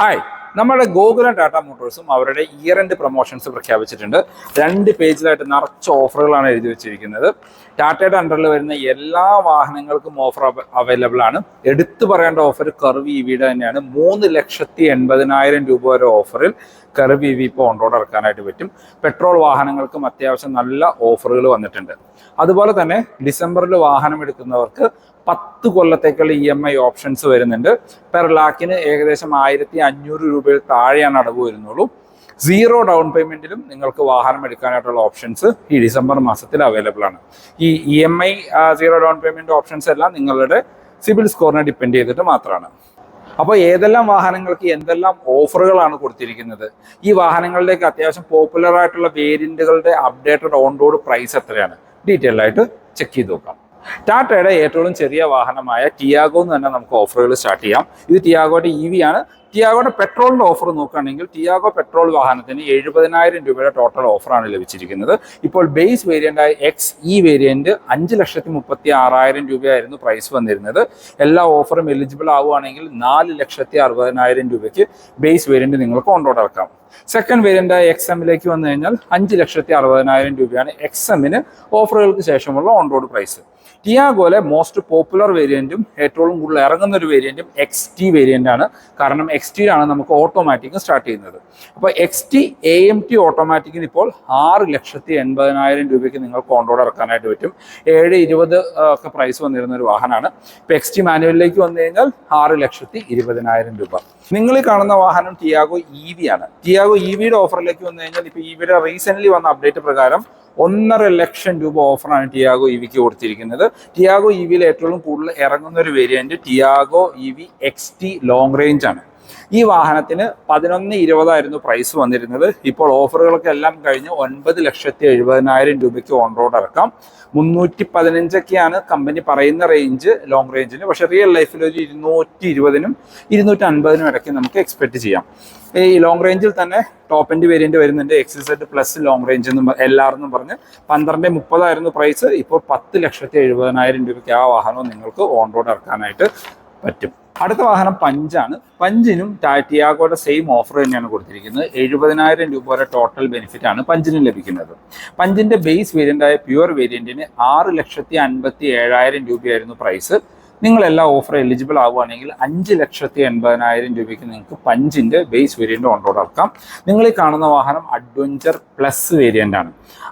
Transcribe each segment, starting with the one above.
Hi നമ്മുടെ ഗോകുലം ടാറ്റ മോട്ടോഴ്സും അവരുടെ year end promotions പ്രഖ്യാപിച്ചിട്ടുണ്ട്. രണ്ട് പേജിലായിട്ട് നിറച്ച ഓഫറുകളാണ് എഴുതി വെച്ചിരിക്കുന്നത്. ടാറ്റയുടെ അണ്ടറിൽ വരുന്ന എല്ലാ വാഹനങ്ങൾക്കും ഓഫർ അവൈലബിൾ ആണ്. എടുത്തു പറയേണ്ട ഓഫർ കർവ് ഇ വിയുടെ തന്നെയാണ്. മൂന്ന് ലക്ഷത്തി എൺപതിനായിരം രൂപ വരെ ഓഫറിൽ കർവ് ഇ വി ഇപ്പോൾ ഓൺ റോഡ് ഇറക്കാനായിട്ട് പറ്റും. പെട്രോൾ വാഹനങ്ങൾക്കും അത്യാവശ്യം നല്ല ഓഫറുകൾ വന്നിട്ടുണ്ട്. അതുപോലെ തന്നെ ഡിസംബറിൽ വാഹനം എടുക്കുന്നവർക്ക് പത്ത് കൊല്ലത്തേക്കുള്ള ഇ എം ഐ ഓപ്ഷൻസ് വരുന്നുണ്ട്. പെർ ലാക്കിന് ഏകദേശം ആയിരത്തി അഞ്ഞൂറ് രൂപയിൽ താഴെയാണ് അടവ് വരുന്നുള്ളൂ. സീറോ ഡൗൺ പേയ്മെന്റിലും നിങ്ങൾക്ക് വാഹനം എടുക്കാനായിട്ടുള്ള ഓപ്ഷൻസ് ഈ ഡിസംബർ മാസത്തിൽ അവൈലബിൾ ആണ്. ഈ E M I zero down payment options എല്ലാം നിങ്ങളുടെ സിവിൽ സ്കോറിനെ ഡിപ്പെൻഡ് ചെയ്തിട്ട് മാത്രമാണ്. അപ്പോൾ ഏതെല്ലാം വാഹനങ്ങൾക്ക് എന്തെല്ലാം ഓഫറുകളാണ് കൊടുത്തിരിക്കുന്നത്? ഈ വാഹനങ്ങളിലേക്ക് അത്യാവശ്യം പോപ്പുലർ ആയിട്ടുള്ള വേരിയന്റുകളുടെ അപ്ഡേറ്റഡ് ഓൺ റോഡ് പ്രൈസ് എത്രയാണ്? ഡീറ്റെയിൽ ആയിട്ട് ചെക്ക് ചെയ്ത് നോക്കാം. ടാറ്റയുടെ ഏറ്റവും ചെറിയ വാഹനമായ ടിയാഗോ എന്ന് തന്നെ നമുക്ക് ഓഫറുകൾ സ്റ്റാർട്ട് ചെയ്യാം. ഇത് ടിയാഗോയുടെ ഇ വി ആണ്. ടിയാഗോയുടെ പെട്രോളിന്റെ ഓഫർ നോക്കുകയാണെങ്കിൽ ടിയാഗോ പെട്രോൾ വാഹനത്തിന് എഴുപതിനായിരം രൂപയുടെ ടോട്ടൽ ഓഫറാണ് ലഭിച്ചിരിക്കുന്നത്. ഇപ്പോൾ ബേസ് വേരിയന്റായ എക്സ് ഇ വേരിയന്റ് അഞ്ച് ലക്ഷത്തി മുപ്പത്തി ആറായിരം രൂപയായിരുന്നു പ്രൈസ് വന്നിരുന്നത്. എല്ലാ ഓഫറും എലിജിബിൾ ആവുകയാണെങ്കിൽ നാല് ലക്ഷത്തി അറുപതിനായിരം രൂപയ്ക്ക് ബേസ് വേരിയന്റ് നിങ്ങൾക്ക് ഓൺറോഡ് ഇറക്കാം സെക്കൻഡ് വേരിയന്റായ എക്സ് എമ്മിലേക്ക് വന്നു കഴിഞ്ഞാൽ അഞ്ച് ലക്ഷത്തി അറുപതിനായിരം രൂപയാണ് എക്സ് എമ്മിന് ഓഫറുകൾക്ക് ശേഷമുള്ള ഓൺ റോഡ് പ്രൈസ് ടിയാഗോലെ മോസ്റ്റ് പോപ്പുലർ വേരിയന്റും ഏറ്റവും കൂടുതൽ ഇറങ്ങുന്ന ഒരു വേരിയന്റും എക്സ് ടി വേരിയന്റ് ആണ്. കാരണം എക്സ് ടിയിലാണ് നമുക്ക് ഓട്ടോമാറ്റിക് സ്റ്റാർട്ട് ചെയ്യുന്നത്. അപ്പോൾ X T A M T ഓട്ടോമാറ്റിക്കിന് ഇപ്പോൾ ആറ് ലക്ഷത്തി എൺപതിനായിരം രൂപയ്ക്ക് നിങ്ങൾ കോണ്ടോട് ഇറക്കാനായിട്ട് പറ്റും. ഏഴ് ഇരുപത് ഒക്കെ പ്രൈസ് വന്നിരുന്ന ഒരു വാഹനമാണ്. ഇപ്പോൾ എക്സ് ടി മാനുവലിലേക്ക് വന്നു കഴിഞ്ഞാൽ ആറ് ലക്ഷത്തി ഇരുപതിനായിരം രൂപ. നിങ്ങൾ കാണുന്ന വാഹനം ടിയാഗോ ഇ വി ആണ്. ടിയാഗോ ഇ വിയുടെ ഓഫറിലേക്ക് വന്നു കഴിഞ്ഞാൽ ഇപ്പോൾ ഇ വിയുടെ റീസെന്റ് വന്ന അപ്ഡേറ്റ് പ്രകാരം ഒന്നര ലക്ഷം രൂപ ഓഫറാണ് ടിയാഗോ ഇവിക്ക് വിക്ക് കൊടുത്തിരിക്കുന്നത്. ടിയാഗോ ഇവിയിൽ വിയിൽ ഏറ്റവും കൂടുതൽ ഇറങ്ങുന്ന ഒരു variant Tiago EV X T long range ആണ്. ഈ വാഹനത്തിന് പതിനൊന്ന് ഇരുപതായിരുന്നു പ്രൈസ് വന്നിരുന്നത്. ഇപ്പോൾ ഓഫറുകളൊക്കെ എല്ലാം കഴിഞ്ഞ് ഒൻപത് ലക്ഷത്തി എഴുപതിനായിരം രൂപയ്ക്ക് ഓൺ റോഡ് ഇറക്കാം. മുന്നൂറ്റി പതിനഞ്ചൊക്കെയാണ് കമ്പനി പറയുന്ന റേഞ്ച് ലോങ് റേഞ്ചിന് പക്ഷെ റിയൽ ലൈഫിൽ ഒരു ഇരുന്നൂറ്റി ഇരുപതിനും ഇരുന്നൂറ്റി അൻപതിനും ഇടയ്ക്ക് നമുക്ക് എക്സ്പെക്ട് ചെയ്യാം. ഈ ലോങ് റേഞ്ചിൽ തന്നെ ടോപ്പ് എൻഡ് വേരിയന്റ് വരുന്നുണ്ട്. എക്സിസെഡ് പ്ലസ് ലോങ് റേഞ്ച് എന്ന് എൽ ആർ എന്നും പറഞ്ഞ് പന്ത്രണ്ട് മുപ്പതായിരുന്നു പ്രൈസ് ഇപ്പോൾ പത്ത് ലക്ഷത്തി എഴുപതിനായിരം രൂപയ്ക്ക് ആ വാഹനവും നിങ്ങൾക്ക് ഓൺ റോഡ് ഇറക്കാനായിട്ട് പറ്റും. അടുത്ത വാഹനം പഞ്ചാണ്. പഞ്ചിനും ടാറ്റിയാഗോയുടെ സെയിം ഓഫർ തന്നെയാണ് കൊടുത്തിരിക്കുന്നത്. എഴുപതിനായിരം രൂപ വരെ ടോട്ടൽ ബെനിഫിറ്റ് ആണ് പഞ്ചിന് ലഭിക്കുന്നത്. പഞ്ചിന്റെ ബേസ് വേരിയന്റായ പ്യുവർ വേരിയന്റിന് ആറ് ലക്ഷത്തി അൻപത്തി ഏഴായിരം രൂപയായിരുന്നു പ്രൈസ് നിങ്ങളെല്ലാ ഓഫർ എലിജിബിൾ ആവുകയാണെങ്കിൽ അഞ്ച് ലക്ഷത്തി എൺപതിനായിരം രൂപയ്ക്ക് നിങ്ങൾക്ക് പഞ്ചിന്റെ ബേസ് വേരിയന്റ് ഓൺറോഡ് ഇറക്കാം. നിങ്ങൾ ഈ കാണുന്ന വാഹനം അഡ്വഞ്ചർ പ്ലസ് വേരിയന്റ് ആണ്.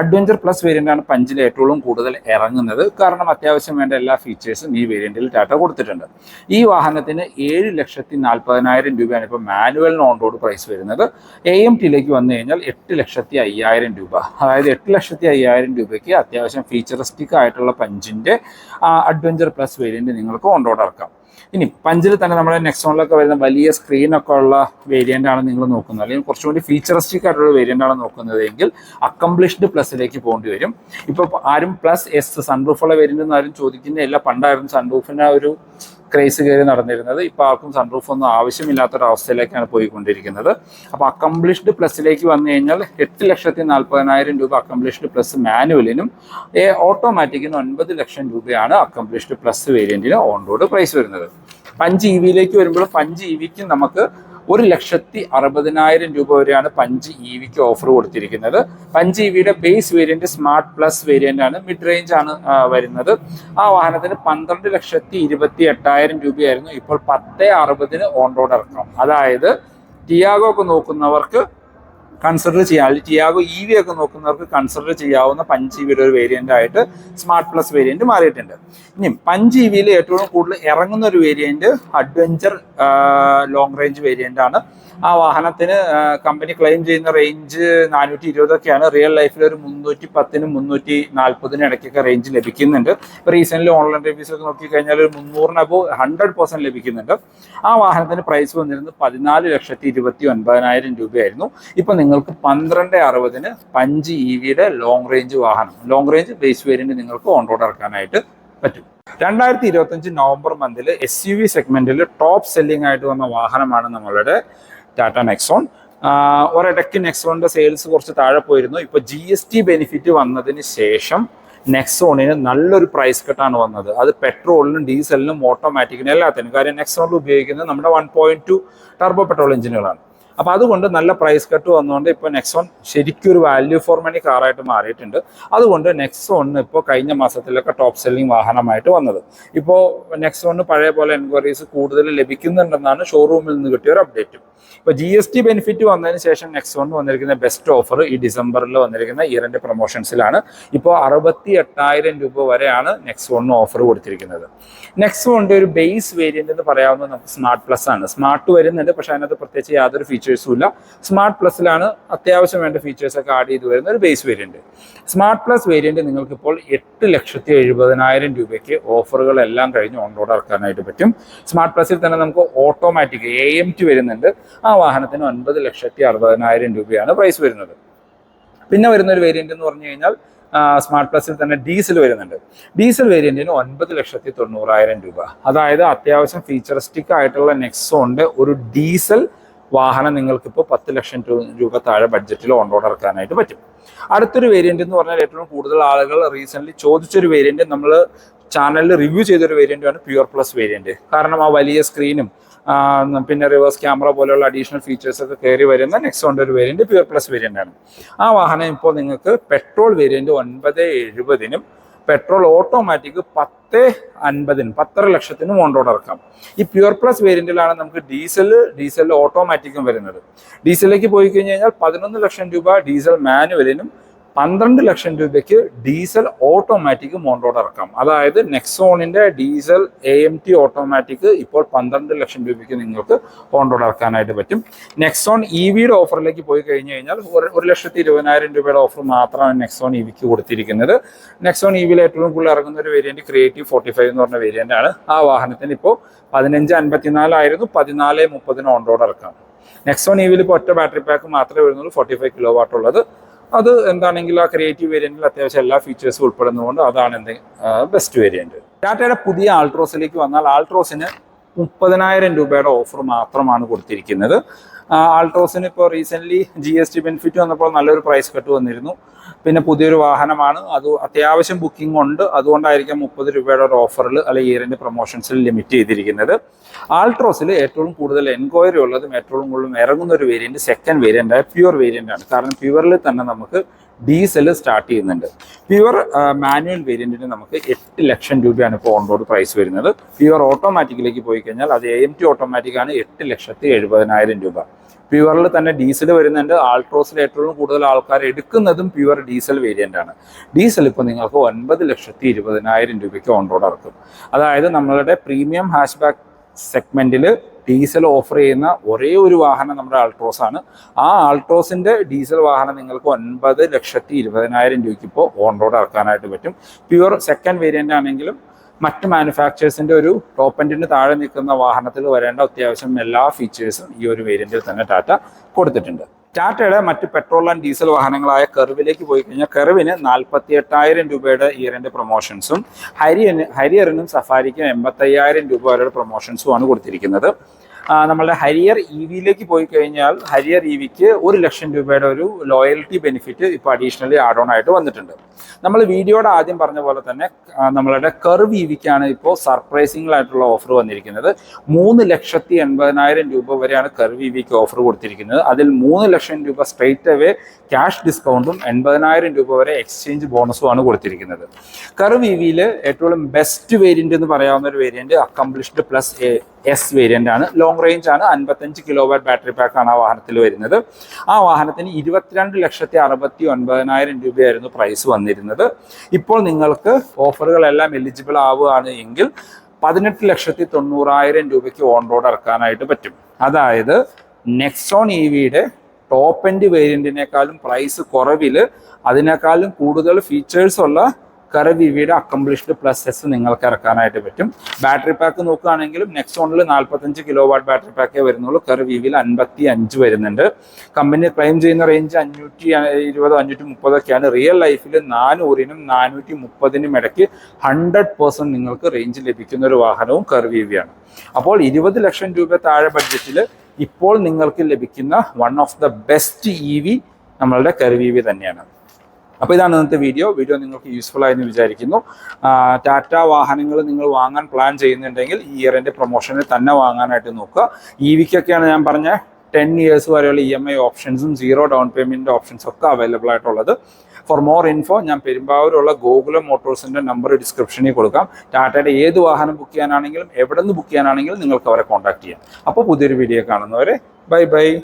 അഡ്വഞ്ചർ പ്ലസ് വേരിയന്റ് ആണ് ഏറ്റവും കൂടുതൽ ഇറങ്ങുന്നത്. കാരണം അത്യാവശ്യം വേണ്ട എല്ലാ ഫീച്ചേഴ്സും ഈ വേരിയന്റിൽ ടാറ്റ കൊടുത്തിട്ടുണ്ട്. ഈ വാഹനത്തിന് ഏഴ് ലക്ഷത്തി നാൽപ്പതിനായിരം രൂപയാണ് ഇപ്പോൾ മാനുവലിന് ഓൺ റോഡ് പ്രൈസ് വരുന്നത്. എ എം ടിയിലേക്ക് വന്നു കഴിഞ്ഞാൽ എട്ട് ലക്ഷത്തി അയ്യായിരം രൂപ. അതായത് എട്ട് ലക്ഷത്തി അയ്യായിരം രൂപയ്ക്ക് അത്യാവശ്യം ഫീച്ചറിസ്റ്റിക് ആയിട്ടുള്ള പഞ്ചിന്റെ അഡ്വഞ്ചർ പ്ലസ് വേരിയന്റ് നിങ്ങൾക്ക് റോഡ് ഇറക്കാം. ഇനി പഞ്ചിൽ തന്നെ നമ്മുടെ നെക്സോണിലൊക്കെ വരുന്ന വലിയ സ്ക്രീൻ ഒക്കെ ഉള്ള വേരിയന്റ് ആണ് നിങ്ങൾ നോക്കുന്നത്. അല്ലെങ്കിൽ കുറച്ചുകൂടി ഫീച്ചറിസ്റ്റിക് ആയിട്ടുള്ള വേരിയന്റ് ആണ് നോക്കുന്നത് എങ്കിൽ അക്കംപ്ലിഷ്ഡ് പ്ലസിലേക്ക് പോകേണ്ടി വരും. ഇപ്പൊ ആരും പ്ലസ് എസ് സൺറൂഫുള്ള വേരിയന്റ് എന്ന് ആരും ചോദിക്കുന്നില്ല. പണ്ടായിരുന്നു സൺറൂഫിന് ഒരു ക്രേസ് കയറി നടന്നിരുന്നത്. ഇപ്പൊ ആർക്കും സൺറൂഫ് ഒന്നും ആവശ്യമില്ലാത്തൊരവസ്ഥയിലേക്കാണ് പോയിക്കൊണ്ടിരിക്കുന്നത്. അപ്പൊ അക്കംപ്ലിഷ്ഡ് പ്ലസിലേക്ക് വന്നു കഴിഞ്ഞാൽ എട്ട് ലക്ഷത്തി നാൽപ്പതിനായിരം രൂപ അക്കംപ്ലിഷ്ഡ് പ്ലസ് മാനുവലിനും ഓട്ടോമാറ്റിക്കിന് ഒൻപത് ലക്ഷം രൂപയാണ് അക്കംപ്ലിഷ്ഡ് പ്ലസ് വേരിയന്റിന് ഓൺ റോഡ് പ്രൈസ് വരുന്നത്. പഞ്ച് ഇ വിയിലേക്ക് വരുമ്പോൾ പഞ്ച് ഇ വിക്ക് നമുക്ക് ഒരു ലക്ഷത്തി അറുപതിനായിരം രൂപ വരെയാണ് പഞ്ച് ഇ വിക്ക് ഓഫർ കൊടുത്തിരിക്കുന്നത്. പഞ്ച് ഇ വിയുടെ base variant smart plus variant ആണ് മിഡ് റേഞ്ച് ആണ് വരുന്നത്. ആ വാഹനത്തിന് പന്ത്രണ്ട് ലക്ഷത്തി ഇരുപത്തി എട്ടായിരം രൂപയായിരുന്നു. ഇപ്പോൾ പത്ത് അറുപതിന് ഓൺ റോഡ് ഇറക്കണം അതായത് ടിയാഗോ ഒക്കെ നോക്കുന്നവർക്ക് കൺസിഡർ ചെയ്യാം. ടിയാഗോ ഇ വി ഒക്കെ നോക്കുന്നവർക്ക് കൺസിഡർ ചെയ്യാവുന്ന പഞ്ച് വിയുടെ ഒരു വേരിയന്റ് ആയിട്ട് സ്മാർട്ട് പ്ലസ് വേരിയന്റ് മാറിയിട്ടുണ്ട്. ഇനി പഞ്ച് വിയിൽ ഏറ്റവും കൂടുതൽ ഇറങ്ങുന്ന ഒരു variant adventure long range variant ആണ്. ആ വാഹനത്തിന് കമ്പനി ക്ലെയിം ചെയ്യുന്ന റേഞ്ച് നാനൂറ്റി ഇരുപതൊക്കെയാണ് റിയൽ ലൈഫിൽ ഒരു മുന്നൂറ്റി പത്തിനും മുന്നൂറ്റി നാൽപ്പതിനും ഇടയ്ക്കൊക്കെ റേഞ്ച് ലഭിക്കുന്നുണ്ട്. ഇപ്പോൾ റീസെന്റ് ഓൺലൈൻ റിവ്യൂസ് ഒക്കെ നോക്കിക്കഴിഞ്ഞാൽ ഒരു മുന്നൂറിന് അബോ ഹൺഡ്രഡ് പെർസെന്റ് ലഭിക്കുന്നുണ്ട്. ആ വാഹനത്തിന് പ്രൈസ് വന്നിരുന്നത് പതിനാല് ലക്ഷത്തി ഇരുപത്തി ഒൻപതിനായിരം രൂപയായിരുന്നു. ഇപ്പൊ നിങ്ങൾക്ക് പന്ത്രണ്ട് അറുപതിന് പഞ്ച് ഇ വിയുടെ ലോങ് റേഞ്ച് വാഹനം. ലോങ് റേഞ്ച് ബേസ് വേരിയന്റ് നിങ്ങൾക്ക് ഓൺ റോഡ് ഇറക്കാനായിട്ട് പറ്റും. രണ്ടായിരത്തി ഇരുപത്തഞ്ച് നവംബർ മന്തിൽ എസ് യു വി സെഗ്മെന്റിൽ ടോപ്പ് സെല്ലിംഗ് ആയിട്ട് വന്ന വാഹനമാണ് നമ്മളുടെ ടാറ്റ നെക്സോൺ ഒരിടയ്ക്ക് നെക്സോണിന്റെ സെയിൽസ് കുറച്ച് താഴെ പോയിരുന്നു. ഇപ്പൊ ജി എസ് ടി ബെനിഫിറ്റ് വന്നതിന് ശേഷം നെക്സോണിന് നല്ലൊരു പ്രൈസ് കട്ടാണ് വന്നത്. അത് പെട്രോളിനും ഡീസലിനും ഓട്ടോമാറ്റിക്കിനും എല്ലാത്തിനും. കാര്യം നെക്സോണിൽ ഉപയോഗിക്കുന്നത് നമ്മുടെ one point two turbo petrol എഞ്ചിനുകളാണ് അപ്പോൾ അതുകൊണ്ട് നല്ല പ്രൈസ് കട്ട് വന്നുകൊണ്ട് ഇപ്പോൾ നെക്സോൺ ശരിക്കും ഒരു വാല്യൂ ഫോർ മണി കാറായിട്ട് മാറിയിട്ടുണ്ട്. അതുകൊണ്ട് നെക്സോണിന് ഇപ്പോൾ കഴിഞ്ഞ മാസത്തിലൊക്കെ ടോപ്പ് സെല്ലിംഗ് വാഹനമായിട്ട് വന്നത്. ഇപ്പോൾ നെക്സോണിന് പഴയ പോലെ എൻക്വയറീസ് കൂടുതൽ ലഭിക്കുന്നുണ്ടെന്നാണ് ഷോറൂമിൽ നിന്ന് കിട്ടിയ ഒരു അപ്ഡേറ്റ് ഇപ്പോൾ ജി എസ് ടി ബെനിഫിറ്റ് വന്നതിന് ശേഷം നെക്സോണിന് വന്നിരിക്കുന്ന ബെസ്റ്റ് ഓഫർ ഈ ഡിസംബറിൽ വന്നിരിക്കുന്ന ഇയറിന്റെ പ്രൊമോഷൻസിലാണ് ഇപ്പോൾ അറുപത്തി എട്ടായിരം രൂപ വരെയാണ് നെക്സോണിന് ഓഫർ കൊടുത്തിരിക്കുന്നത്. നെക്സോണിന്റെ ഒരു ബേസ് വേരിയന്റ് എന്ന് പറയാവുന്നത് നമുക്ക് സ്മാർട്ട് പ്ലസ് ആണ്. സ്മാർട്ട് വരുന്നുണ്ട് പക്ഷേ അതിനകത്ത് പ്രത്യേകിച്ച് യാതൊരു ഫീച്ചേഴ്സും ഇല്ല. സ്മാർട്ട് പ്ലസ്സിലാണ് അത്യാവശ്യം വേണ്ട ഫീച്ചേഴ്സൊക്കെ ആഡ് ചെയ്ത് വരുന്ന ഒരു base variant smart plus variant നിങ്ങൾക്കിപ്പോൾ എട്ട് ലക്ഷത്തി എഴുപതിനായിരം രൂപയ്ക്ക് ഓഫറുകളെല്ലാം കഴിഞ്ഞ് ഓൺ റോഡ് ഇറക്കാനായിട്ട് പറ്റും. സ്മാർട്ട് പ്ലസ്സിൽ തന്നെ നമുക്ക് ഓട്ടോമാറ്റിക് എ എം ടി വരുന്നുണ്ട്. ആ വാഹനത്തിന് ഒൻപത് ലക്ഷത്തി അറുപതിനായിരം രൂപയാണ് പ്രൈസ് വരുന്നത്. പിന്നെ വരുന്ന ഒരു വേരിയന്റ് എന്ന് പറഞ്ഞു കഴിഞ്ഞാൽ സ്മാർട്ട് പ്ലസ്സിൽ തന്നെ ഡീസൽ വരുന്നുണ്ട്. ഡീസൽ വേരിയന്റിന് ഒൻപത് ലക്ഷത്തി തൊണ്ണൂറായിരം രൂപ. അതായത് അത്യാവശ്യം ഫീച്ചറിസ്റ്റിക് ആയിട്ടുള്ള നെക്സോണിന്റെ ഒരു ഡീസൽ വാഹനം നിങ്ങൾക്കിപ്പോൾ പത്ത് ലക്ഷം രൂപ താഴെ ബഡ്ജറ്റിൽ ഓൺ റോഡ് ഇറക്കാനായിട്ട് പറ്റും. അടുത്തൊരു വേരിയന്റ് എന്ന് പറഞ്ഞാൽ ഏറ്റവും കൂടുതൽ ആളുകൾ റീസെന്റ്ലി ചോദിച്ചൊരു വേരിയന്റ് നമ്മൾ ചാനലിൽ റിവ്യൂ ചെയ്തൊരു വേരിയന്റാണ് പ്യുവർ പ്ലസ് വേരിയന്റ് കാരണം ആ വലിയ സ്ക്രീനും പിന്നെ റിവേഴ്സ് ക്യാമറ പോലെയുള്ള അഡീഷണൽ ഫീച്ചേഴ്സ് ഒക്കെ കയറി വരുന്ന നെക്സോണിന്റെ ഒരു വേരിയന്റ് പ്യുവർ പ്ലസ് വേരിയന്റ് ആണ്. ആ വാഹനം ഇപ്പോൾ നിങ്ങൾക്ക് പെട്രോൾ വേരിയന്റ് ഒൻപത് എഴുപതിനും പെട്രോൾ ഓട്ടോമാറ്റിക് പത്ത് അൻപതിന് പത്തര ലക്ഷത്തിന് മോണ്ടോട് ഇറക്കാം. ഈ പ്യുവർ പ്ലസ് വേരിയന്റിലാണ് നമുക്ക് ഡീസൽ ഡീസൽ ഓട്ടോമാറ്റിക്കും വരുന്നത്. ഡീസലിലേക്ക് പോയി കഴിഞ്ഞ് കഴിഞ്ഞാൽ പതിനൊന്ന് ലക്ഷം രൂപ ഡീസൽ മാനുവലിനും പന്ത്രണ്ട് ലക്ഷം രൂപയ്ക്ക് ഡീസൽ ഓട്ടോമാറ്റിക് മോണ്ടോട് ഇറക്കാം. അതായത് നെക്സോണിന്റെ diesel A M T automatic ഇപ്പോൾ പന്ത്രണ്ട് ലക്ഷം രൂപയ്ക്ക് നിങ്ങൾക്ക് മോണ്ടോട് ഇറക്കാനായിട്ട് പറ്റും. നെക്സോൺ ഇ വിയുടെ ഓഫറിലേക്ക് പോയി കഴിഞ്ഞു കഴിഞ്ഞാൽ ഒരു ഒരു ലക്ഷത്തി ഇരുപതിനായിരം രൂപയുടെ ഓഫർ മാത്രമാണ് നെക്സോൺ ഇ വിക്ക് കൊടുത്തിരിക്കുന്നത്. നെക്സോൺ ഇ വിയിൽ ഏറ്റവും കൂടുതൽ ഇറങ്ങുന്ന ഒരു വേരിയന്റ് ക്രിയേറ്റീവ് ഫോർട്ടി ഫൈവ് എന്ന് പറഞ്ഞ വേരിയന്റ് ആണ്. ആ വാഹനത്തിന് ഇപ്പോൾ പതിനഞ്ച് അൻപത്തിനാലായിരുന്നു പതിനാല് മുപ്പതിന് ഓൺ റോഡ് ഇറക്കാം. നെക്സോൺ ഇ വിയിൽ ഇപ്പോൾ ഒറ്റ ബാറ്ററി പാക്ക് മാത്രമേ വരുന്നുള്ളൂ ഫോർട്ടി ഫൈവ് കിലോ വാട്ട് ഉള്ളത്. അത് എന്താണെങ്കിൽ ആ ക്രിയേറ്റീവ് വേരിയന്റിൽ അത്യാവശ്യം എല്ലാ ഫീച്ചേഴ്സും ഉൾപ്പെടുന്നതുകൊണ്ട് അതാണ് എന്റെ ബെസ്റ്റ് വേരിയന്റ് ടാറ്റയുടെ പുതിയ ആൾട്രോസിലേക്ക് വന്നാൽ ആൾട്രോസിന് മുപ്പതിനായിരം രൂപയുടെ ഓഫർ മാത്രമാണ് കൊടുത്തിരിക്കുന്നത്. ആൾട്രോസിന് ഇപ്പോൾ recently G S T benefit വന്നപ്പോൾ നല്ലൊരു പ്രൈസ് കട്ട് വന്നിരുന്നു. പിന്നെ പുതിയൊരു വാഹനമാണ്. അത് അത്യാവശ്യം ബുക്കിംഗ് ഉണ്ട്. അതുകൊണ്ടായിരിക്കാം മുപ്പത് രൂപയുടെ ഒരു ഓഫറിൽ അല്ലെങ്കിൽ ഇയറിന്റെ പ്രൊമോഷൻസിൽ ലിമിറ്റ് ചെയ്തിരിക്കുന്നത്. ആൾട്രോസിൽ ഏറ്റവും കൂടുതൽ എൻക്വയറി ഉള്ളതും ഏറ്റവും കൂടുതൽ ഇറങ്ങുന്ന ഒരു വേരിയന്റ് സെക്കൻഡ് വേരിയന്റ് ആയ പ്യുവർ വേരിയന്റ് ആണ്. കാരണം പ്യുവറിൽ തന്നെ നമുക്ക് ഡീസൽ സ്റ്റാർട്ട് ചെയ്യുന്നുണ്ട്. പ്യുവർ മാനുവൽ വേരിയന്റിന് നമുക്ക് എട്ട് ലക്ഷം രൂപയാണ് ഇപ്പോൾ ഓൺ റോഡ് പ്രൈസ് വരുന്നത്. പ്യുവർ ഓട്ടോമാറ്റിക്കിലേക്ക് പോയി കഴിഞ്ഞാൽ അത് എ എം ടി ഓട്ടോമാറ്റിക്കാണ് എട്ട് ലക്ഷത്തി എഴുപതിനായിരം രൂപ. പ്യുവറിൽ തന്നെ ഡീസൽ വരുന്നുണ്ട്. ആൾട്രോസിൽ ഏറ്റവും കൂടുതൽ ആൾക്കാർ എടുക്കുന്നതും പ്യുവർ ഡീസൽ വേരിയന്റ് ആണ്. ഡീസൽ ഇപ്പോൾ നിങ്ങൾക്ക് ഒൻപത് ലക്ഷത്തി ഇരുപതിനായിരം രൂപയ്ക്ക് ഓൺ റോഡ് ഇറക്കും. അതായത് നമ്മളുടെ പ്രീമിയം ഹാഷ് ബാക്ക് സെഗ്മെന്റിൽ ഡീസൽ ഓഫർ ചെയ്യുന്ന ഒരേ ഒരു വാഹനം നമ്മുടെ ആൾട്രോസ് ആണ്. ആ ആൾട്രോസിന്റെ ഡീസൽ വാഹനം നിങ്ങൾക്ക് ഒൻപത് ലക്ഷത്തി ഇരുപതിനായിരം രൂപയ്ക്ക് ഇപ്പോൾ ഓൺ റോഡ് ഇറക്കാനായിട്ട് പറ്റും. പ്യുവർ സെക്കൻഡ് വേരിയന്റ് ആണെങ്കിലും മറ്റ് മാനുഫാക്ചേഴ്സിന്റെ ഒരു ടോപ്പ് എൻഡിന് താഴെ നിൽക്കുന്ന വാഹനത്തിൽ വരേണ്ട അത്യാവശ്യം എല്ലാ ഫീച്ചേഴ്സും ഈ ഒരു വേരിയന്റിൽ തന്നെ ടാറ്റ കൊടുത്തിട്ടുണ്ട്. ടാറ്റയുടെ മറ്റ് പെട്രോൾ ആൻഡ് ഡീസൽ വാഹനങ്ങളായ കെർവിലേക്ക് പോയി കഴിഞ്ഞാൽ കെർവിന് നാൽപ്പത്തി എട്ടായിരം രൂപയുടെ ഇയറിന്റെ പ്രൊമോഷൻസും ഹരിയന് ഹരിയറിനും സഫാരിക്കും എൺപത്തയ്യായിരം രൂപ പ്രൊമോഷൻസും ആണ് കൊടുത്തിരിക്കുന്നത്. നമ്മളുടെ ഹരിയർ ഇ വിയിലേക്ക് പോയി കഴിഞ്ഞാൽ ഹരിയർ ഇ വിക്ക് ഒരു ലക്ഷം രൂപയുടെ ഒരു ലോയൽറ്റി ബെനിഫിറ്റ് ഇപ്പോൾ അഡീഷണലി ആഡ് ഓൺ ആയിട്ട് വന്നിട്ടുണ്ട്. നമ്മൾ വീഡിയോയുടെ ആദ്യം പറഞ്ഞ പോലെ തന്നെ നമ്മളുടെ കർവ് ഇ വിക്കാണ് ഇപ്പോൾ സർപ്രൈസിംഗ് ആയിട്ടുള്ള ഓഫർ വന്നിരിക്കുന്നത്. മൂന്ന് ലക്ഷത്തി എൺപതിനായിരം രൂപ വരെയാണ് കർവ് ഇ വിക്ക് ഓഫർ കൊടുത്തിരിക്കുന്നത്. അതിൽ മൂന്ന് ലക്ഷം രൂപ സ്ട്രെയിറ്റ് അവേ ക്യാഷ് ഡിസ്കൗണ്ടും എൺപതിനായിരം രൂപ വരെ എക്സ്ചേഞ്ച് ബോണസും ആണ് കൊടുത്തിരിക്കുന്നത്. കർവ് ഇ വിയിൽ ഏറ്റവും ബെസ്റ്റ് വേരിയന്റ് എന്ന് പറയാവുന്ന ഒരു variant accomplished plus S variant ആണ്. ലോങ് റേഞ്ച് ആണ് അൻപത്തഞ്ച് കിലോ വാട്ട് ബാറ്ററി പാക്ക് ആണ് ആ വാഹനത്തിൽ വരുന്നത്. ആ വാഹനത്തിന് ഇരുപത്തിരണ്ട് ലക്ഷത്തി അറുപത്തി ഒൻപതിനായിരം രൂപയായിരുന്നു പ്രൈസ് വന്നിരുന്നത്. ഇപ്പോൾ നിങ്ങൾക്ക് ഓഫറുകളെല്ലാം എലിജിബിൾ ആവുകയാണ് എങ്കിൽ പതിനെട്ട് ലക്ഷത്തി തൊണ്ണൂറായിരം രൂപയ്ക്ക് ഓൺ റോഡ് ഇറക്കാനായിട്ട് പറ്റും. അതായത് നെക്സോൺ ഇ വിയുടെ ടോപ്പ് എൻഡ് വേരിയന്റിനേക്കാളും പ്രൈസ് കുറവിൽ അതിനേക്കാളും കൂടുതൽ ഫീച്ചേഴ്സ് ഉള്ള കറവിവിയുടെ അക്കംപ്ലിഷ്ഡ് പ്ലസ് എസ് നിങ്ങൾക്ക് ഇറക്കാനായിട്ട് പറ്റും. ബാറ്ററി പാക്ക് നോക്കുകയാണെങ്കിലും നെക്സോണിൽ നാൽപ്പത്തഞ്ച് കിലോ വാട്ട് ബാറ്ററി പാക്കേ വരുന്നുള്ളൂ. കറവിവിയിൽ അൻപത്തി അഞ്ച് വരുന്നുണ്ട്. കമ്പനി ക്ലെയിം ചെയ്യുന്ന റേഞ്ച് അഞ്ഞൂറ്റി ഇരുപതോ അഞ്ഞൂറ്റി മുപ്പതൊക്കെയാണ് റിയൽ ലൈഫിൽ നാനൂറിനും നാനൂറ്റി മുപ്പതിനും ഇടയ്ക്ക് ഹൺഡ്രഡ് പേഴ്സന്റ് നിങ്ങൾക്ക് റേഞ്ച് ലഭിക്കുന്ന ഒരു വാഹനവും കർവീവിയാണ് അപ്പോൾ ഇരുപത് ലക്ഷം രൂപ താഴെ ബഡ്ജറ്റിൽ ഇപ്പോൾ നിങ്ങൾക്ക് ലഭിക്കുന്ന one of the best E V നമ്മളുടെ വിവി തന്നെയാണ്. അപ്പോൾ ഇതാണ് ഇന്നത്തെ വീഡിയോ വീഡിയോ നിങ്ങൾക്ക് യൂസ്ഫുൾ ആയെന്ന് വിചാരിക്കുന്നു. ടാറ്റ വാഹനങ്ങൾ നിങ്ങൾ വാങ്ങാൻ പ്ലാൻ ചെയ്യുന്നുണ്ടെങ്കിൽ ഈ ഇയറിന്റെ പ്രൊമോഷനിൽ തന്നെ വാങ്ങാനായിട്ട് നോക്കുക. ഇ വിക്കൊക്കെയാണ് ഞാൻ പറഞ്ഞ ടെൻ ഇയേഴ്സ് വരെയുള്ള ഇ എം ഐ ഓപ്ഷൻസും സീറോ ഡൗൺ പേയ്മെന്റ് ഓപ്ഷൻസും ഒക്കെ അവൈലബിൾ ആയിട്ടുള്ളത്. ഫോർ മോർ ഇൻഫോ ഞാൻ പെരുമ്പാവൂരുള്ള ഗോകുലം മോട്ടോഴ്സിന്റെ നമ്പർ ഡിസ്ക്രിപ്ഷനിൽ കൊടുക്കാം. ടാറ്റയുടെ ഏത് വാഹനം ബുക്ക് ചെയ്യാനാണെങ്കിലും എവിടെ നിന്ന് ബുക്ക് ചെയ്യാനാണെങ്കിലും നിങ്ങൾക്ക് അവരെ കോൺടാക്ട് ചെയ്യാം. അപ്പോൾ പുതിയൊരു വീഡിയോ കാണുന്നവരെ ബൈ ബൈ